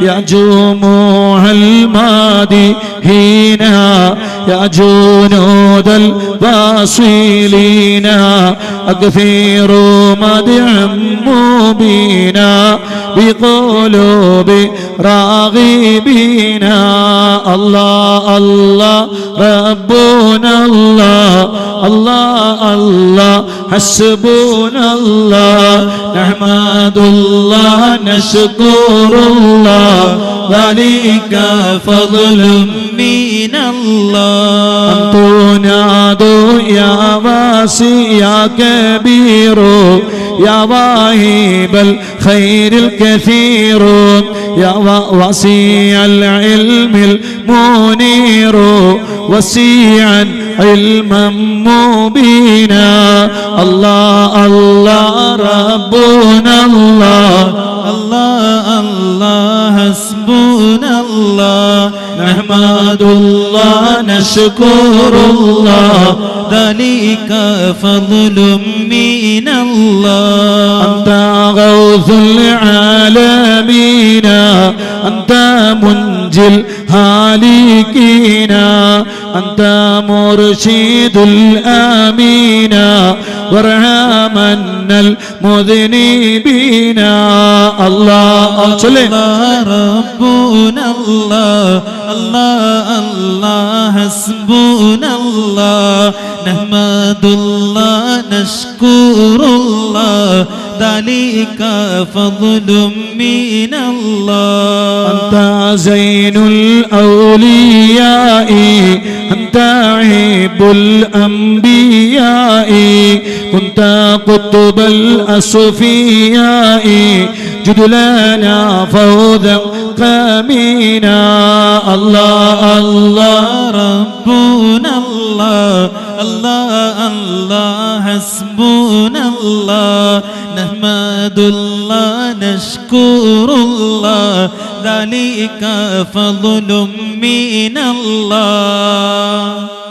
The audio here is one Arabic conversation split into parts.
يا جموع المادحين يا جنود الواصلين. أكثروا مدعا مبينا بقلوب راغبين. الله الله ربنا الله الله الله حسبنا الله نحمد الله نشكر الله ذلك فضل من الله. أنتم نادوا يا واسي يا كبير يا واهب الخير الكثير يا وسيع العلم المنير وسيعا علما مبينا. الله الله ربنا الله. الله الله حسبنا. الله نشكر الله ذلك فضل من الله أنت غوث العالمين أنت منجي الهالكين أنت مرشد الآمين وارحمنا المذنبين. الله الله ربنا الله الله الله حسبنا الله. نحمد الله نشكر الله. ذلك فضل من الله. أنت زين الأولياء أنت عيب الأنبياء كنت قطب الأصفياء جد لنا فوزا كامينا الله الله ربنا الله الله حسبنا الله نحمد الله نشكر الله ذلك فضل من الله.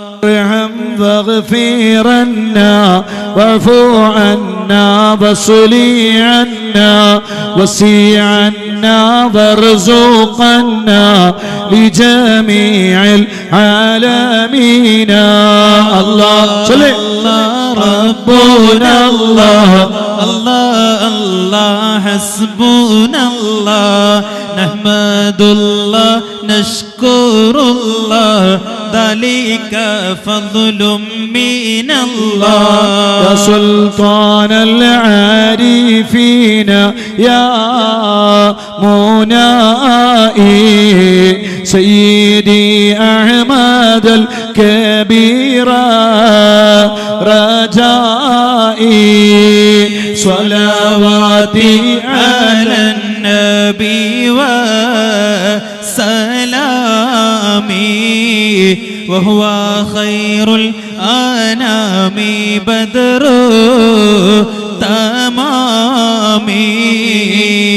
واغفرنا واعفو عنا وصلي عنا وسي عنا وارزقنا لجميع العالمين. الله صلي. الله ربنا الله. الله الله حسبنا الله. نحمد الله نشكر الله. ذلك فضل من الله. يا سلطان العارفين يا منائي سيدي أحمد الكبير رجائي صلواتي على وسلامي وهو خير الأنام بدر تمامي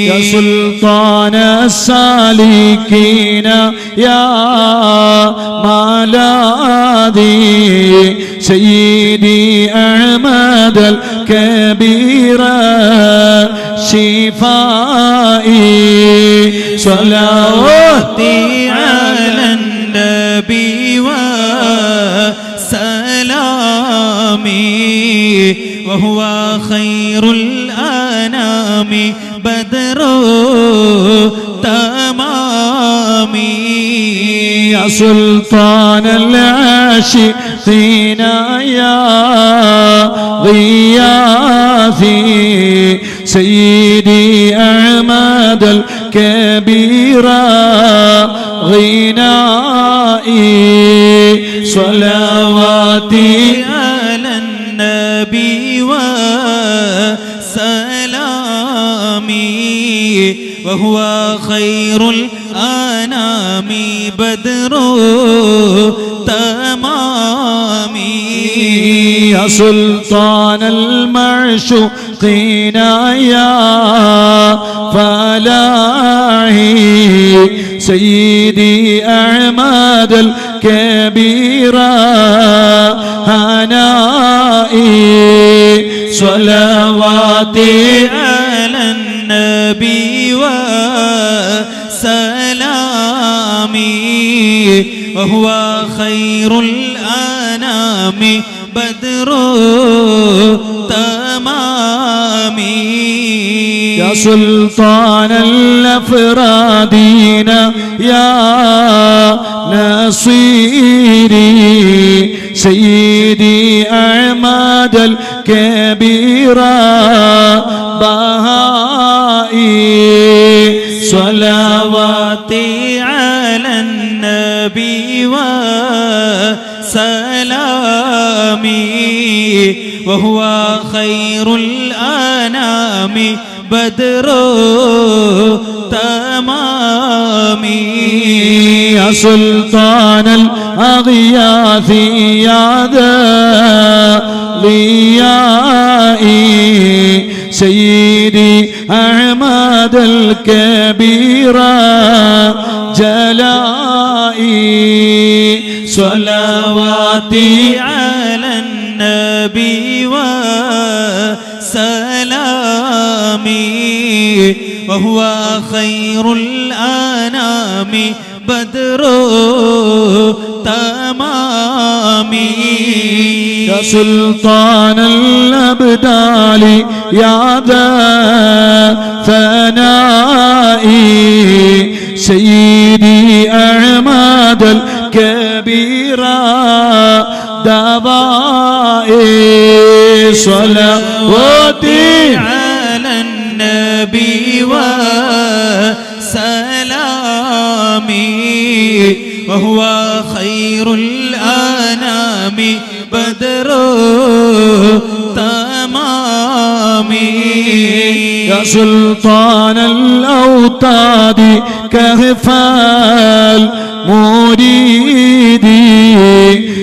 يا سلطان السالكين يا ملاذي سيدي أحمد الكبير شفائي صلواتي على النبي وسلامي وهو خير الأنام بدر تمامي. يا سلطان العاشقين يا غياثي سيدي الكبير غنائي. صلواتي على النبي وسلامي وهو خير الأنام بدر. يا سلطان المعشوقين يا فلاحي سيدي أحمد الكبير هنائي صلواتي على النبي سلامي وهو خير الأنام بدر تمامي. يا سلطان الأفرادين يا نصيري سيدي أعماد الكبيرة بهائي صلواتي على النبي وسلامي وهو خير الأنام بدر تمامي يا سلطان الأغياث يا ذا ضيائي سيدي أحمد الكبيرة جلائي صلواتي وهو خير الأنام بدر تمامي يا سلطان الأبدال يا ذا ثنائي سيدي أعماد الكبيرة دبائي صلواتي. يا سلطان الأوتاد كهفال مريدي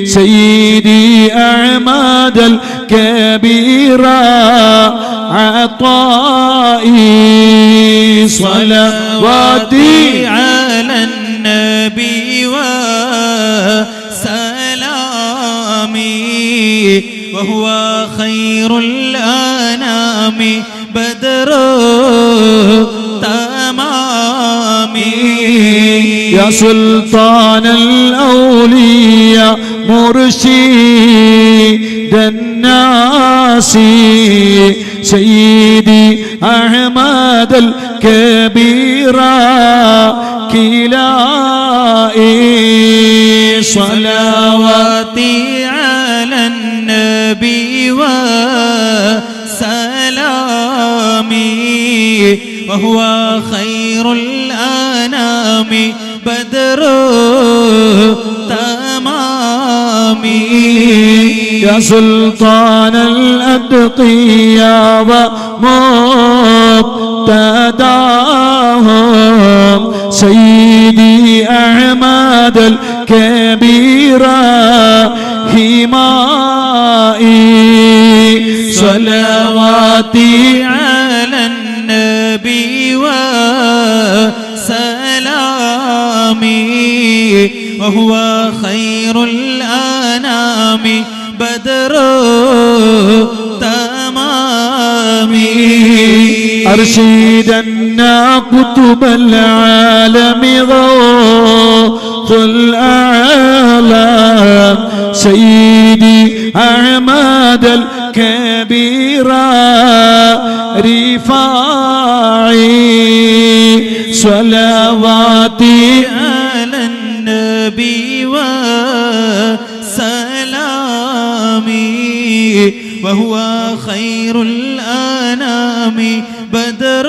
سيدي أعماد الكبيرة عطائي. صلواتي على النبي وسلامي وهو خير يا سلطان الأولياء مرشد الناس سيدي أحمد الكبيرة كلائي صلواتي على النبي وسلامي وهو خير الأنام. بدر تمامي. يا سلطان الأتقياء ومقتداهم سيدي أحمد الكبيرة همائي صلواتي وسلامي وهو خير الأنام بدر تمامي أرشدنا كتب العالم غوث الأعلام. سيدي أحمد الكبيرة رفاعي صلواتي على النبي وسلامي وهو خير الأنام بدر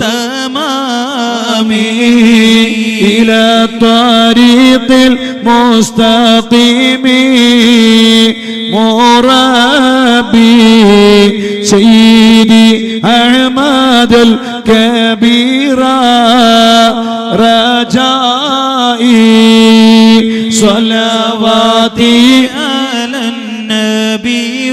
تمامي. إلى الطريق المستقيم مربي سيدي أحمد الكبيرة رجائي صلواتي على النبي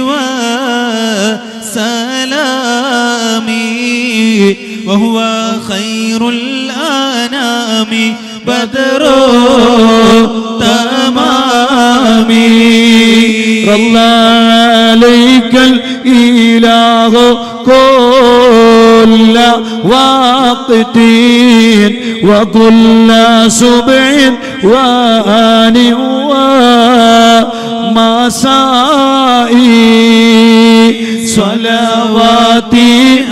وسلامي وهو خير الأنام بدر تمامي الله عليك الإله كل وقت وكل سبع وآن ومساء صلواتي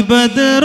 بدر